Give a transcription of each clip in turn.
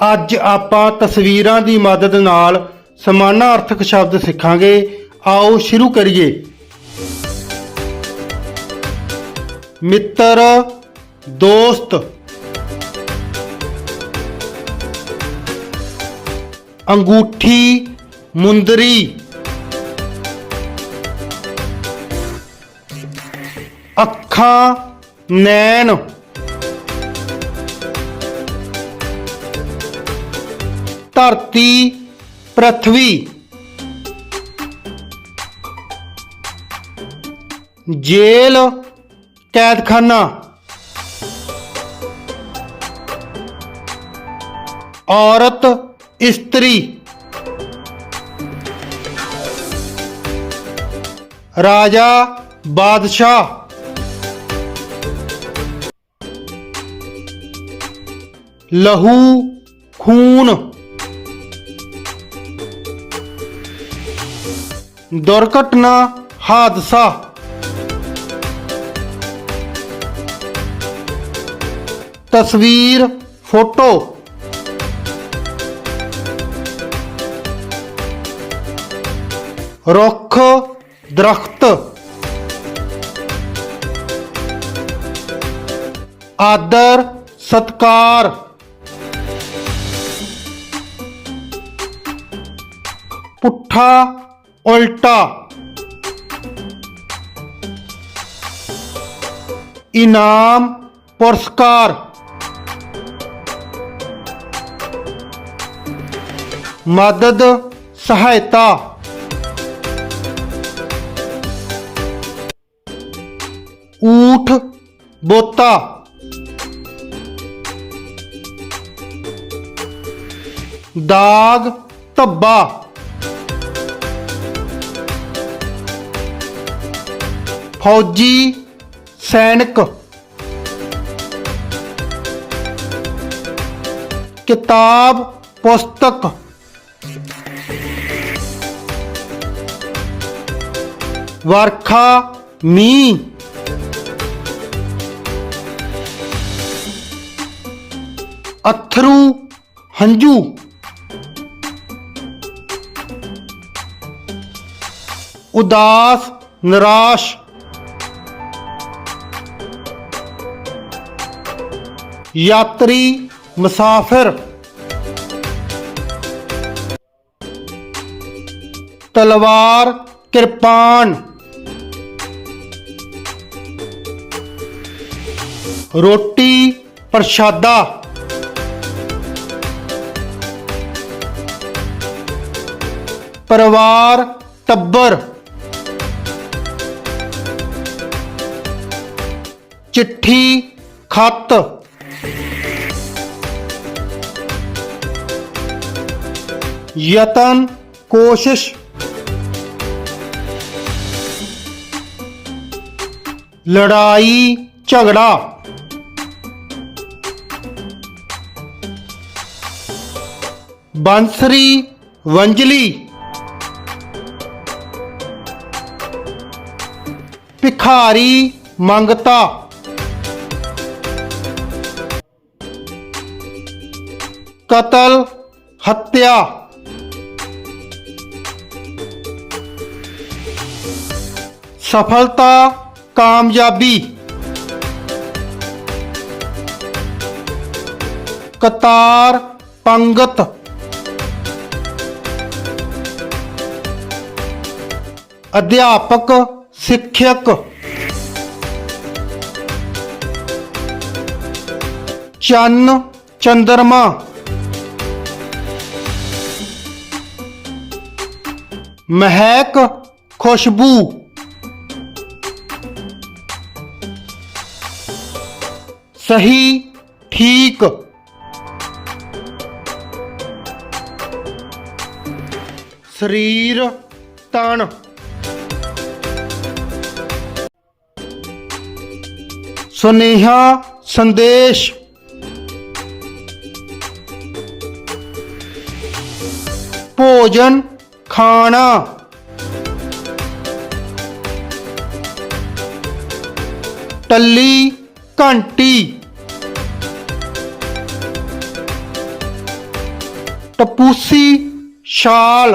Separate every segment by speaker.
Speaker 1: ਅੱਜ ਆਪਾਂ ਤਸਵੀਰਾਂ ਦੀ ਮਦਦ ਨਾਲ ਸਮਾਨਾਰਥਕ ਸ਼ਬਦ ਸਿੱਖਾਂਗੇ। ਆਓ ਸ਼ੁਰੂ ਕਰੀਏ। ਮਿੱਤਰ, ਦੋਸਤ। ਅੰਗੂਠੀ, ਮੁੰਦਰੀ। ਅੱਖਾਂ, ਨੈਣ। ਧਰਤੀ ਪ੍ਰਥਵੀ ਜੇਲ ਕੈਦਖਾਨਾ ਔਰਤ ਇਸਤਰੀ ਰਾਜਾ ਬਾਦਸ਼ਾਹ ਲਹੂ ਖੂਨ दुर्घटना हादसा। तस्वीर फ़ोटो। रुख दरख्त। आदर सत्कार। पुट्ठा उल्टा। इनाम पुरस्कार। मदद सहायता। ऊठ बोता। दाग धब्बा ਫੌਜੀ ਸੈਨਿਕ ਕਿਤਾਬ ਪੁਸਤਕ ਵਰਖਾ ਮੀਂਹ ਅਥਰੂ ਹੰਝੂ ਉਦਾਸ ਨਿਰਾਸ਼ यात्री मुसाफिर। तलवार कृपान रोटी प्रशादा परिवार टब्बर चिट्ठी खत। ਯਤਨ ਕੋਸ਼ਿਸ਼। ਲੜਾਈ ਝਗੜਾ। ਬੰਸਰੀ ਵੰਜਲੀ ਭਿਖਾਰੀ ਮੰਗਤਾ। ਕਤਲ ਹੱਤਿਆ। सफलता कामयाबी। कतार पंगत। अध्यापक शिक्षक। चन्न चंद्रमा। महक खुशबू। सही ठीक। शरीर तन। सुनेहा संदेश। भोजन खाना। टली घंटी। तो टपूसी शाल।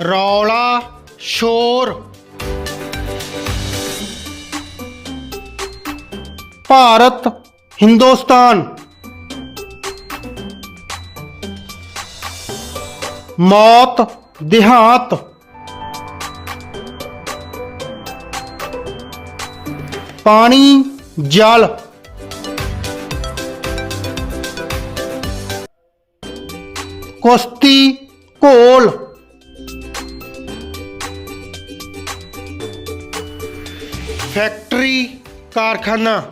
Speaker 1: रौला शोर। भारत हिंदुस्तान। मौत देहात। ਪਾਣੀ ਜਲ। ਕੁਸ਼ਤੀ ਘੋਲ। ਫੈਕਟਰੀ ਕਾਰਖਾਨਾ।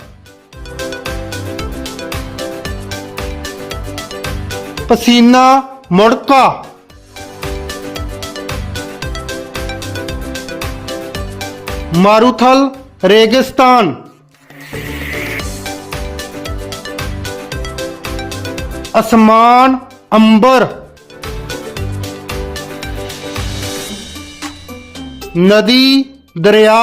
Speaker 1: ਪਸੀਨਾ ਮੁੜਕਾ। ਮਾਰੂਥਲ। रेगिस्तान। आसमान अंबर। नदी दरिया।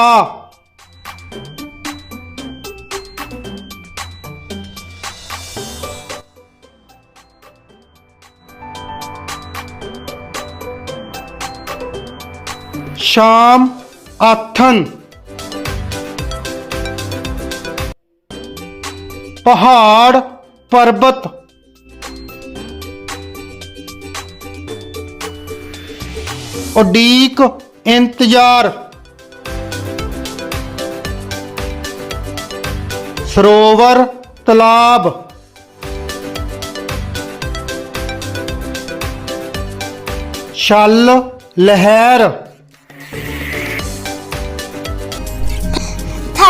Speaker 1: शाम आथन। ਪਹਾੜ ਪਰਬਤ। ਉਡੀਕ ਇੰਤਜ਼ਾਰ। ਸਰੋਵਰ ਤਲਾਬ। ਛਲ ਲਹਿਰ।